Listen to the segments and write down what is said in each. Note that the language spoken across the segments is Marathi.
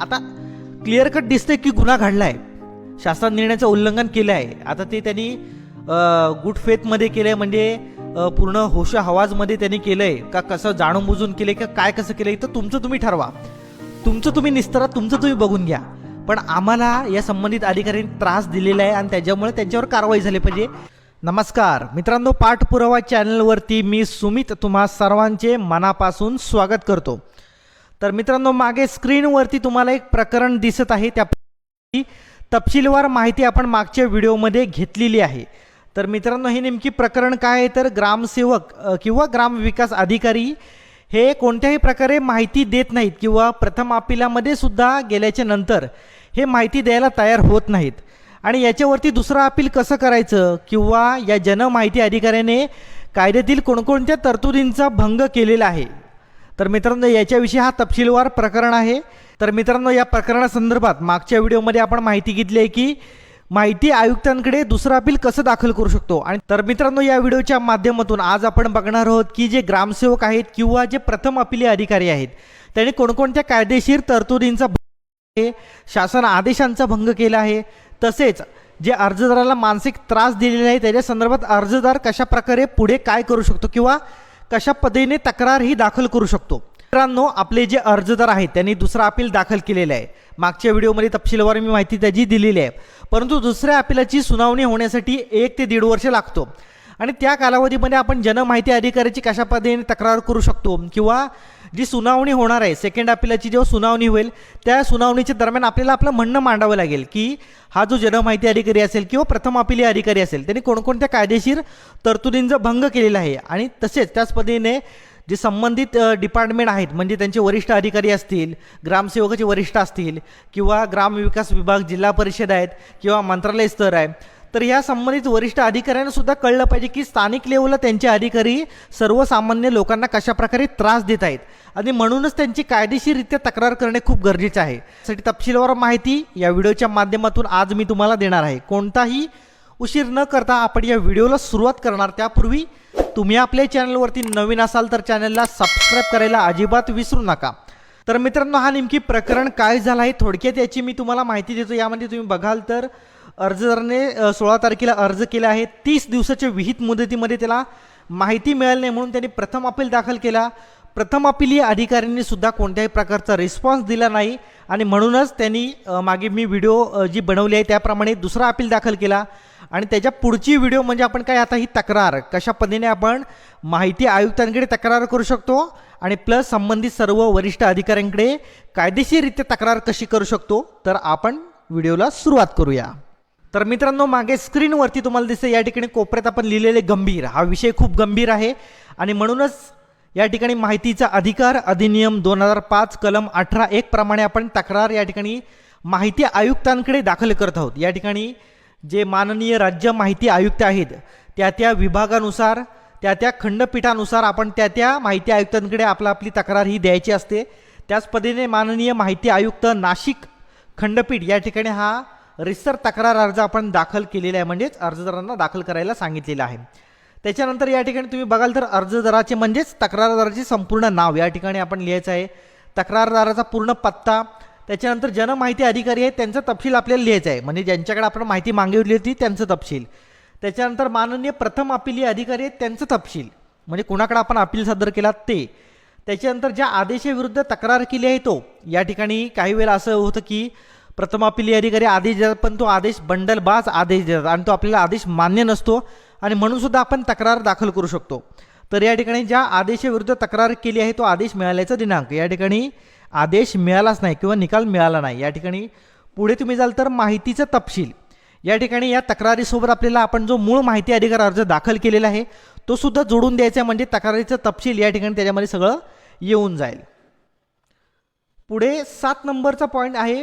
आता क्लिअर कट दिसतंय की गुन्हा घडला आहे शासन निर्णयाचं उल्लंघन केलं आहे आता ते त्यांनी गुड फेथमध्ये केलं आहे म्हणजे पूर्ण होशा हवाजमध्ये त्यांनी केलं आहे का कसं जाणून बुजून केलं का काय कसं केलं तर तुमचं तुम्ही ठरवा. तुमचं तुम्ही निस्तरा तुमचं तुम्ही बघून घ्या. पण आम्हाला या संबंधित अधिकाऱ्यांनी त्रास दिलेला आहे आणि त्याच्यामुळे त्यांच्यावर कारवाई झाली पाहिजे. नमस्कार. मित्रांनो पाठपुरावा चॅनलवरती मी सुमित तुम्हा सर्वांचे मनापासून स्वागत करतो. तर मित्रांनो मागे स्क्रीनवरती तुम्हाला एक प्रकरण दिसत आहे. त्या तपशीलवार माहिती आपण मागच्या व्हिडिओमध्ये घेतलेली आहे. तर मित्रांनो हे नेमकी प्रकरण काय आहे? तर ग्रामसेवक किंवा ग्रामविकास अधिकारी हे कोणत्याही प्रकारे माहिती देत नाहीत किंवा प्रथम अपिलामध्ये सुद्धा गेल्याच्यानंतर हे माहिती द्यायला तयार होत नाहीत. आणि याच्यावरती दुसरं अपील कसं करायचं? किंवा या जनमाहिती अधिकाऱ्याने कायद्यातील कोणकोणत्या तरतुदींचा भंग केलेला आहे? तर मित्रांनो याच्याविषयी हा तपशीलवार प्रकरण आहे. तर मित्रांनो या प्रकरणासंदर्भात मागच्या व्हिडिओमध्ये आपण माहिती घेतली आहे की माहिती आयुक्तांकडे दुसरं अपील कसं दाखल करू शकतो? आणि तर मित्रांनो या व्हिडिओच्या माध्यमातून आज आपण बघणार आहोत की जे ग्रामसेवक आहेत किंवा जे प्रथम अपिली अधिकारी आहेत त्यांनी कोणकोणत्या कायदेशीर तरतुदींचा भंग आहे, शासन आदेशांचा भंग केला आहे तसेच जे अर्जदाराला मानसिक त्रास दिलेला आहे त्याच्या संदर्भात अर्जदार कशा प्रकारे पुढे काय करू शकतो किंवा कशा पद्धतीने तक्रार ही दाखल करू शकतो? मित्रांनो आपले जे अर्जदार आहेत त्यांनी दुसरा अपील दाखल केलेला आहे. मागच्या व्हिडिओमध्ये तपशीलवार मी माहिती त्याची दिलेली आहे. परंतु दुसऱ्या अपिलाची सुनावणी होण्यासाठी एक ते दीड वर्ष लागतो. आणि त्या कालावधीमध्ये आपण जनमाहिती अधिकाऱ्याची कशा पद्धतीने तक्रार करू शकतो? किंवा जी सुनावणी होणार आहे सेकंड अपिलाची जेव्हा सुनावणी होईल त्या सुनावणीच्या दरम्यान आपल्याला आपलं म्हणणं मांडावं लागेल की हा जो जनमाहिती अधिकारी असेल किंवा प्रथम अपिलीय अधिकारी असेल त्यांनी कोणकोणत्या कायदेशीर तरतुदींचा भंग केलेला आहे? आणि तसेच त्याच पद्धतीने जे संबंधित डिपार्टमेंट आहेत म्हणजे त्यांचे वरिष्ठ अधिकारी असतील ग्रामसेवकाचे वरिष्ठ असतील किंवा ग्रामविकास विभाग जिल्हा परिषद आहेत किंवा मंत्रालय स्तर आहे तर या संबंधित वरिष्ठ अधिकाऱ्यांना सुद्धा कळलं पाहिजे की स्थानिक लेवलला त्यांचे अधिकारी सर्वसामान्य लोकांना कशाप्रकारे त्रास देत आहेत. आणि म्हणूनच त्यांची कायदेशीररित्या तक्रार करणे खूप गरजेचं आहे. यासाठी तपशीलवार माहिती या व्हिडिओच्या माध्यमातून आज मी तुम्हाला देणार आहे. कोणताही उशीर न करता आपण या व्हिडिओला सुरुवात करणार. त्यापूर्वी तुम्ही आपल्या चॅनलवरती नवीन असाल तर चॅनलला सबस्क्राईब करायला अजिबात विसरू नका. तर मित्रांनो हा नेमकी प्रकरण काय झालं आहे? थोडक्यात याची मी तुम्हाला माहिती देतो. यामध्ये तुम्ही बघाल तर अर्जदाराने सोळा तारखेला अर्ज केला आहे तीस दिवसाच्या विहित मुदतीमध्ये त्याला माहिती मिळाली नाही म्हणून त्यांनी प्रथम अपील दाखल केला. प्रथम अपिलीय अधिकाऱ्यांनी सुद्धा कोणत्याही प्रकारचा रिस्पॉन्स दिला नाही आणि म्हणूनच त्यांनी मागे मी व्हिडिओ जी बनवली आहे त्याप्रमाणे दुसरा अपील दाखल केला. आणि त्याच्या पुढची व्हिडिओ म्हणजे आपण काय आता ही तक्रार कशा पद्धतीने आपण माहिती आयुक्तांकडे तक्रार करू शकतो आणि प्लस संबंधित सर्व वरिष्ठ अधिकाऱ्यांकडे कायदेशीररित्या तक्रार कशी करू शकतो तर आपण व्हिडिओला सुरुवात करूया. तर मित्रांनो मागे स्क्रीनवरती तुम्हाला दिसते या ठिकाणी कोपऱ्यात आपण लिहिलेले गंभीर. हा विषय खूप गंभीर आहे आणि म्हणूनच या ठिकाणी माहितीचा अधिकार अधिनियम दोन हजार पाच कलम अठरा एक प्रमाणे आपण तक्रार या ठिकाणी माहिती आयुक्तांकडे दाखल करत आहोत. या ठिकाणी जे माननीय राज्य माहिती आयुक्त आहेत त्या त्या विभागानुसार त्या त्या खंडपीठानुसार आपण त्या त्या माहिती आयुक्तांकडे आपला आपली तक्रार ही द्यायची असते. त्याच पद्धतीने माननीय माहिती आयुक्त नाशिक खंडपीठ या ठिकाणी हा रिसर तक्रार अर्ज आपण दाखल केलेला आहे. म्हणजेच अर्जदारांना दाखल करायला सांगितलेलं आहे. त्याच्यानंतर या ठिकाणी तुम्ही बघाल तर अर्जदाराचे म्हणजेच तक्रारदाराचे संपूर्ण नाव या ठिकाणी आपण लिहायचं आहे. तक्रारदाराचा पूर्ण पत्ता त्याच्यानंतर जनमाहिती अधिकारी आहेत त्यांचा तपशील आपल्याला लिहायचा आहे. म्हणजे ज्यांच्याकडे आपण माहिती मागितली होती त्यांचं तपशील. त्याच्यानंतर माननीय प्रथम अपिलीय अधिकारी आहेत त्यांचं तपशील. म्हणजे कुणाकडे आपण अपील सादर केला ते. त्याच्यानंतर ज्या आदेशाविरुद्ध तक्रार केली आहे तो या ठिकाणी काही वेळा असं होतं की प्रथम आपली अधिकारी आदेश देतात पण तो आदेश बंडलबाज आदेश देतात आणि तो आपल्याला आदेश मान्य नसतो आणि म्हणूनसुद्धा आपण तक्रार दाखल करू शकतो. तर या ठिकाणी ज्या आदेशाविरुद्ध तक्रार केली आहे तो आदेश मिळाल्याचा दिनांक. या ठिकाणी आदेश मिळालाच नाही किंवा निकाल मिळाला नाही. या ठिकाणी पुढे तुम्ही जाल तर माहितीचा तपशील. या ठिकाणी या तक्रारीसोबत आपल्याला आपण जो मूळ माहिती अधिकार अर्ज दाखल केलेला आहे तो सुद्धा जोडून द्यायचा आहे म्हणजे तक्रारीचं तपशील या ठिकाणी त्याच्यामध्ये सगळं येऊन जाईल. पुढे सात नंबरचा पॉईंट आहे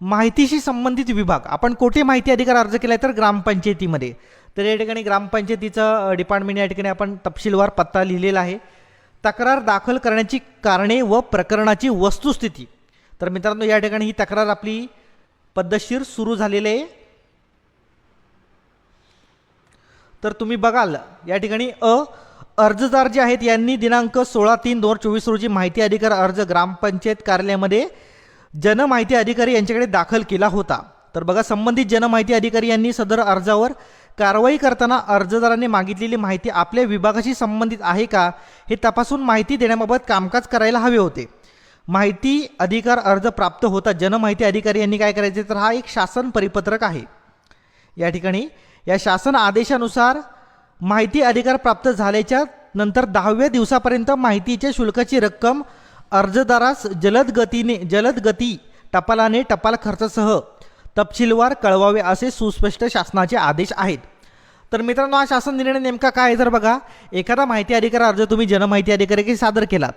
माहितीशी संबंधित विभाग. आपण कोठे माहिती अधिकार अर्ज केला आहे तर ग्रामपंचायतीमध्ये. तर या ठिकाणी ग्रामपंचायतीचं डिपार्टमेंट या ठिकाणी आपण तपशीलवार पत्ता लिहिलेला आहे. तक्रार दाखल करण्याची कारणे व प्रकरणाची वस्तुस्थिती. तर मित्रांनो या ठिकाणी ही तक्रार आपली पद्धतशीर सुरू झालेली आहे. तर तुम्ही बघाल या ठिकाणी अ अर्जदार जे आहेत यांनी दिनांक सोळा तीन दोन हजार चोवीस रोजी माहिती अधिकार अर्ज ग्रामपंचायत कार्यालयामध्ये जनमाहिती अधिकारी यांच्याकडे दाखल केला होता. तर बघा संबंधित जनमाहिती अधिकारी यांनी सदर अर्जावर कारवाई करताना अर्जदाराने मागितलेली माहिती आपल्या विभागाशी संबंधित आहे का हे तपासून माहिती देण्याबाबत कामकाज करायला हवे होते. माहिती अधिकार अर्ज प्राप्त होता जनमाहिती अधिकारी यांनी काय करायचे तर हा एक शासन परिपत्रक आहे. या ठिकाणी या शासन आदेशानुसार माहिती अधिकार प्राप्त झाल्याच्यानंतर दहाव्या दिवसापर्यंत माहितीच्या शुल्काची रक्कम अर्जदारास जलद गतीने जलद गती टपालाने टपाल खर्चासह तपशीलवार कळवावे असे सुस्पष्ट शासनाचे आदेश आहेत. तर मित्रांनो हा शासन निर्णय नेमका काय आहे? जर बघा एखादा माहिती अधिकार अर्ज तुम्ही जनमाहिती अधिकारी सादर केलात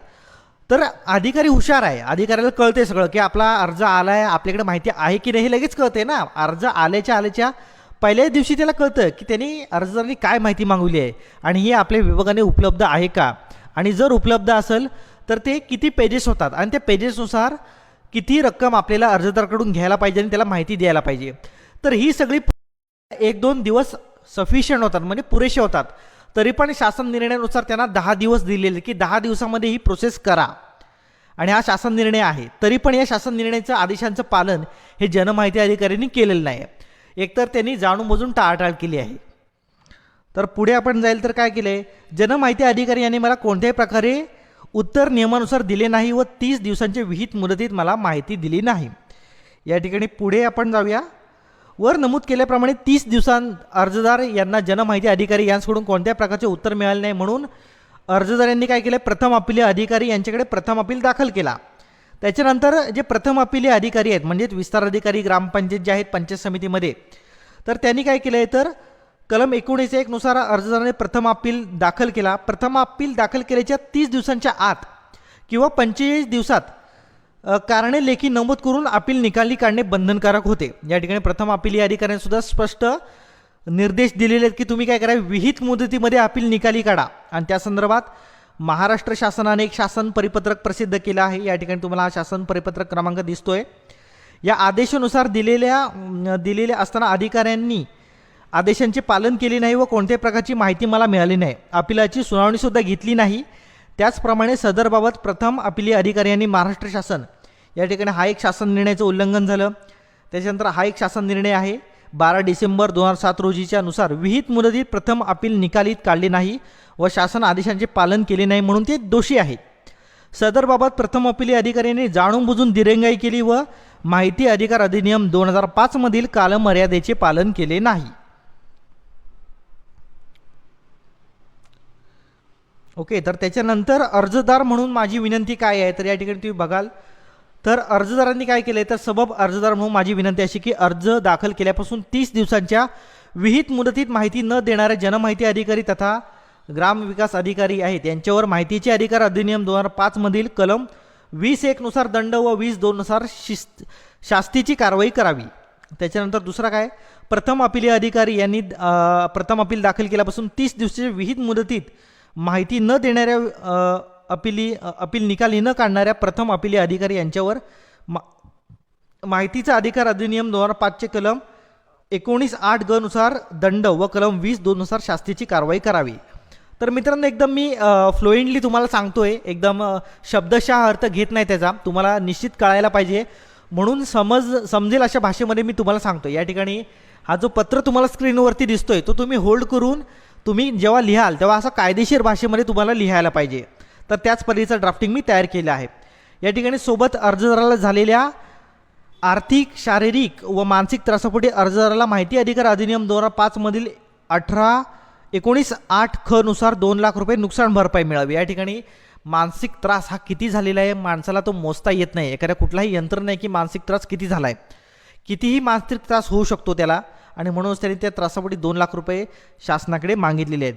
तर अधिकारी हुशार आहे. अधिकाऱ्याला कळते सगळं की आपला अर्ज आला आहे आपल्याकडे माहिती आहे की नाही हे लगेच कळते ना. अर्ज आल्याच्या आल्याच्या पहिल्याच दिवशी त्याला कळतं की त्यांनी अर्जदारांनी काय माहिती मागवली आहे आणि हे आपल्या विभागाने उपलब्ध आहे का? आणि जर उपलब्ध असेल तर ते किती पेजेस होतात? आणि त्या पेजेसनुसार किती रक्कम आपल्याला अर्जदाराकडून घ्यायला पाहिजे आणि त्याला माहिती द्यायला पाहिजे. तर ही सगळी एक दोन दिवस सफिशियंट होतात म्हणजे पुरेसे होतात. तरी पण शासन निर्णयानुसार त्यांना दहा दिवस दिलेले की दहा दिवसामध्ये ही प्रोसेस करा. आणि हा शासन निर्णय आहे. तरी पण या शासन निर्णयाचं आदेशांचं पालन हे जनमाहिती अधिकाऱ्यांनी केलेलं नाही. एकतर त्यांनी जाणून बुजून टाळाटाळ केली आहे. तर पुढे आपण जाईल तर काय केलं आहे जनमाहिती अधिकारी यांनी मला कोणत्याही प्रकारे उत्तर नियमानुसार दिले नाही व तीस दिवसांच्या विहित मुदतीत मला माहिती दिली नाही. या ठिकाणी पुढे आपण जाऊया. वर नमूद केल्याप्रमाणे तीस दिवसां अर्जदार यांना जनमाहिती अधिकारी यांच्याकडून कोणत्या प्रकारचे उत्तर मिळाले नाही म्हणून अर्जदारांनी काय केलं? प्रथम अपिलीय अधिकारी यांच्याकडे प्रथम अपील दाखल केला. त्याच्यानंतर जे प्रथम अपिलीय अधिकारी आहेत म्हणजेच विस्तार अधिकारी ग्रामपंचायत जे आहेत पंचायत समितीमध्ये तर त्यांनी काय केलं आहे तर कलम एकोणीस एकनुसार अर्जदाराने प्रथम अपील दाखल केला. प्रथम अपील दाखल केल्याच्या तीस दिवसांच्या आत किंवा पंचेचाळीस दिवसात कारणे लेखी नमूद करून अपील निकाली काढणे बंधनकारक होते. या ठिकाणी प्रथम अपील या अधिकाऱ्यांनी सुद्धा स्पष्ट निर्देश दिलेले आहेत की तुम्ही काय करा विहित मुदतीमध्ये अपील निकाली काढा. आणि त्या संदर्भात महाराष्ट्र शासनाने एक शासन परिपत्रक प्रसिद्ध केलं आहे. या ठिकाणी तुम्हाला हा शासन परिपत्रक क्रमांक दिसतोय. या आदेशानुसार दिलेल्या दिलेल्या असताना अधिकाऱ्यांनी आदेशांचे पालन केले नाही व कोणत्याही प्रकारची माहिती मला मिळाली नाही. अपिलाची सुनावणीसुद्धा घेतली नाही. त्याचप्रमाणे सदरबाबत प्रथम अपिली अधिकारी यांनी महाराष्ट्र शासन या ठिकाणी हा एक शासन निर्णयाचं उल्लंघन झालं. त्याच्यानंतर हा एक शासन निर्णय आहे. बारा डिसेंबर दोन हजार सात रोजीच्या नुसार विहित मुदतीत प्रथम अपील निकालीत काढले नाही व शासन आदेशांचे पालन केले नाही म्हणून ते दोषी आहेत सदरबाबत प्रथम अपिली अधिकाऱ्यांनी जाणून बुजून दिरंगाई केली व माहिती अधिकार अधिनियम दोन हजार पाचमधील कालमर्यादेचे पालन केले नाही. ओके तर त्याच्यानंतर अर्जदार म्हणून माझी विनंती काय आहे? तर या ठिकाणी तुम्ही बघाल. तर अर्जदारांनी काय केलं तर सबब अर्जदार म्हणून माझी विनंती अशी की अर्ज दाखल केल्यापासून तीस दिवसांच्या विहित मुदतीत माहिती न देणारे जनमाहिती अधिकारी तथा ग्रामविकास अधिकारी आहेत. यांच्यावर माहितीचे अधिकार अधिनियम दोन हजार पाचमधील कलम वीस एकनुसार दंड व वीस दोननुसार शिस्त शास्तीची कारवाई करावी. त्याच्यानंतर दुसरा काय? प्रथम अपिलीय अधिकारी यांनी प्रथम अपील दाखल केल्यापासून तीस दिवसाच्या विहित मुदतीत माहिती न देणाऱ्या अपिली अपील निकाली न काढणाऱ्या प्रथम अपिली अधिकारी यांच्यावर मा माहितीचा अधिकार अधिनियम दोन हजार पाचचे कलम एकोणीस आठ गनुसार दंड व कलम वीस दोननुसार शास्तीची कारवाई करावी. तर मित्रांनो एकदम मी फ्लोएंटली तुम्हाला सांगतोय. एकदम शब्दशः अर्थ घेत नाही त्याचा. तुम्हाला निश्चित कळायला पाहिजे. म्हणून समज समजेल अशा भाषेमध्ये मी तुम्हाला सांगतो या ठिकाणी हा जो पत्र तुम्हाला स्क्रीनवरती दिसतोय तो तुम्ही होल्ड करून तुम्ही जेव्हा लिहाल तेव्हा असं कायदेशीर भाषेमध्ये तुम्हाला लिहायला पाहिजे. तर त्याच पद्धतीचं ड्राफ्टिंग मी तयार केलं आहे. या ठिकाणी सोबत अर्जदाराला झालेल्या आर्थिक शारीरिक व मानसिक त्रासापोटी अर्जदाराला माहिती अधिकार अधिनियम दोन हजार पाचमधील अठरा एकोणीस आठ खनुसार दोन लाख रुपये नुकसान भरपाई मिळावी. या ठिकाणी मानसिक त्रास हा किती झालेला आहे? माणसाला तो मोजता येत नाही. एखाद्या कुठलाही यंत्र नाही की मानसिक त्रास किती झाला आहे कितीही मानसिक त्रास होऊ शकतो त्याला आणि म्हणूनच त्यांनी त्या त्रासापोटी दोन लाख रुपये शासनाकडे मागितलेले आहेत.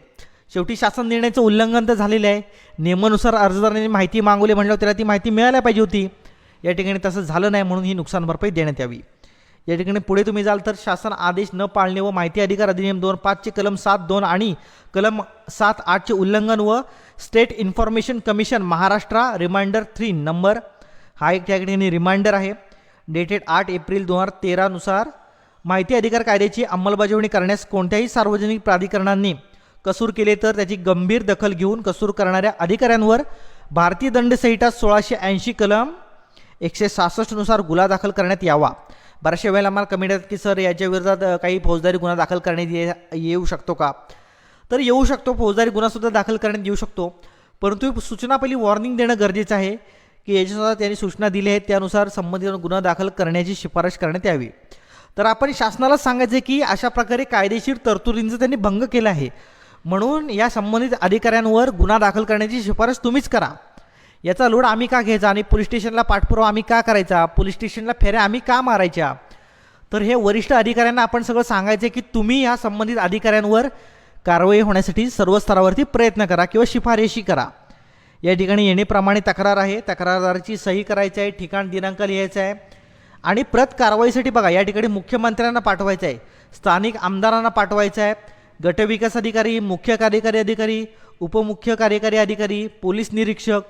शेवटी शासन निर्णयाचं उल्लंघन तर झालेलं आहे. नियमानुसार अर्जदारांनी माहिती मागवली म्हटल्यावर त्याला ती माहिती मिळायला पाहिजे होती. या ठिकाणी तसं झालं नाही म्हणून ही नुकसान भरपाई देण्यात यावी. या ठिकाणी पुढे तुम्ही जाल तर शासन आदेश न पाळणे व माहिती अधिकार अधिनियम दोन पाचचे कलम सात दोन आणि कलम सात आठचे उल्लंघन व state information commission Maharashtra reminder three number हा एक त्या ठिकाणी रिमाइंडर आहे. डेटेड आठ एप्रिल दोन हजार तेरानुसार माहिती अधिकार कायद्याची अंमलबजावणी करण्यास कोणत्याही सार्वजनिक प्राधिकरणांनी कसूर केले तर त्याची गंभीर दखल घेऊन कसूर करणाऱ्या अधिकाऱ्यांवर भारतीय दंडसंहिता सोळाशे ऐंशी कलम एकशे सहासष्टनुसार गुन्हा दाखल करण्यात यावा. बऱ्याचशा वेळेला आम्हाला कमी येतात की सर याच्या विरोधात काही फौजदारी गुन्हा दाखल करण्यात ये येऊ शकतो का? तर येऊ शकतो फौजदारी गुन्हासुद्धा दाखल करण्यात येऊ शकतो. परंतु सूचना पहिली वॉर्निंग देणं गरजेचं आहे की याच्यानुसार त्यांनी सूचना दिली आहेत त्यानुसार संबंधित गुन्हा दाखल करण्याची शिफारस करण्यात यावी. तर आपण शासनाला सांगायचं की अशा प्रकारे कायदेशीर तरतुदींचा त्यांनी भंग केला आहे. म्हणून या संबंधित अधिकाऱ्यांवर गुन्हा दाखल करण्याची शिफारस तुम्हीच करा. याचा लोड आम्ही का घ्यायचा आणि पोलीस स्टेशनला पाठपुरावा आम्ही का करायचा? पोलीस स्टेशनला फेऱ्या आम्ही का मारायच्या? तर हे वरिष्ठ अधिकाऱ्यांना आपण सगळं सांगायचं की तुम्ही या संबंधित अधिकाऱ्यांवर कारवाई होण्यासाठी सर्व स्तरावरती प्रयत्न करा किंवा शिफारशी करा. या ठिकाणी येणेप्रमाणे तक्रार आहे. तक्रारदाराची सही करायची आहे. ठिकाण दिनांक लिहायचा आहे. आणि प्रत कारवाईसाठी बघा या ठिकाणी मुख्यमंत्र्यांना पाठवायचं आहे स्थानिक आमदारांना पाठवायचं आहे गटविकास अधिकारी मुख्य कार्यकारी अधिकारी उपमुख्य कार्यकारी अधिकारी पोलीस निरीक्षक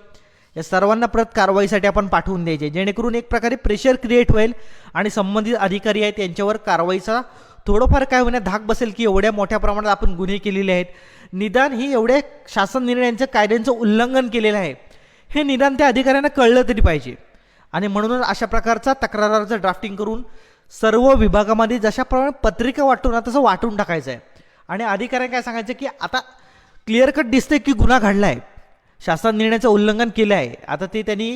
या सर्वांना प्रत कारवाईसाठी आपण पाठवून द्यायचे. जेणेकरून एक प्रकारे प्रेशर क्रिएट होईल आणि संबंधित अधिकारी आहेत त्यांच्यावर कारवाईचा थोडंफार काय होण्या धाक बसेल की एवढ्या मोठ्या प्रमाणात आपण गुन्हे केलेले आहेत. निदान ही एवढ्या शासन निर्णयांच्या कायद्यांचं उल्लंघन केलेलं आहे. हे निदान त्या अधिकाऱ्यांना कळलं तरी पाहिजे. आणि म्हणूनच अशा प्रकारचा तक्राराचं ड्राफ्टिंग करून सर्व विभागामध्ये जशाप्रमाणे पत्रिका वाटून ना तसं वाटून टाकायचं आहे. आणि अधिकाऱ्यांना काय सांगायचं की आता क्लिअर कट दिसतंय की गुन्हा घडला आहे शासन निर्णयाचं उल्लंघन केलं आहे आता ते त्यांनी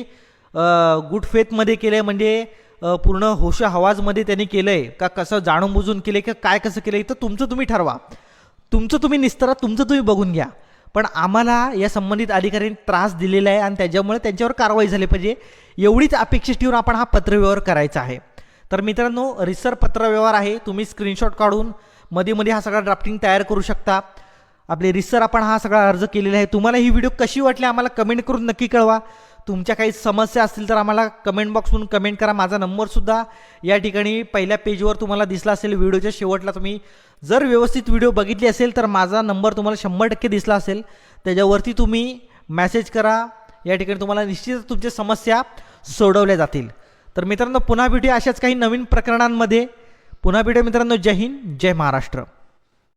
गुड फेथमध्ये केलं आहे म्हणजे पूर्ण होशा हवाजमध्ये त्यांनी केलं आहे का कसं जाणून बुजून केलं आहे का काय कसं केलं आहे तर तुमचं तुम्ही ठरवा. तुमचं तुम्ही निस्तरा तुमचं तुम्ही बघून घ्या. पण आम्हाला या संबंधित अधिकाऱ्यांनी त्रास दिलेला आहे आणि त्याच्यामुळे त्यांच्यावर कारवाई झाली पाहिजे. एवढीच अपेक्षा ठेवून आपण हा पत्रव्यवहार करायचा आहे. तर मित्रांनो रिसर पत्रव्यवहार आहे. तुम्ही स्क्रीनशॉट काढून मध्ये मध्ये हा सगळा ड्राफ्टिंग तयार करू शकता. आपले रिसर आपण हा सगळा अर्ज केलेला आहे. तुम्हाला ही व्हिडिओ कशी वाटली आम्हाला कमेंट करून नक्की कळवा. तुमच्या काही समस्या असतील तर आम्हाला कमेंट बॉक्समधून कमेंट करा. माझा नंबरसुद्धा या ठिकाणी पहिल्या पेजवर तुम्हाला दिसला असेल. व्हिडिओच्या शेवटला तुम्ही जर व्यवस्थित व्हिडिओ बघितली असेल तर माझा नंबर तुम्हाला शंभर टक्के दिसला असेल. त्याच्यावरती तुम्ही मॅसेज करा. या ठिकाणी तुम्हाला निश्चितच तुमच्या समस्या सोडवल्या जातील. तर मित्रांनो पुन्हा भेटूया अशाच काही नवीन प्रकरणांमध्ये. पुन्हा भेटूया मित्रांनो. जय हिंद जय महाराष्ट्र.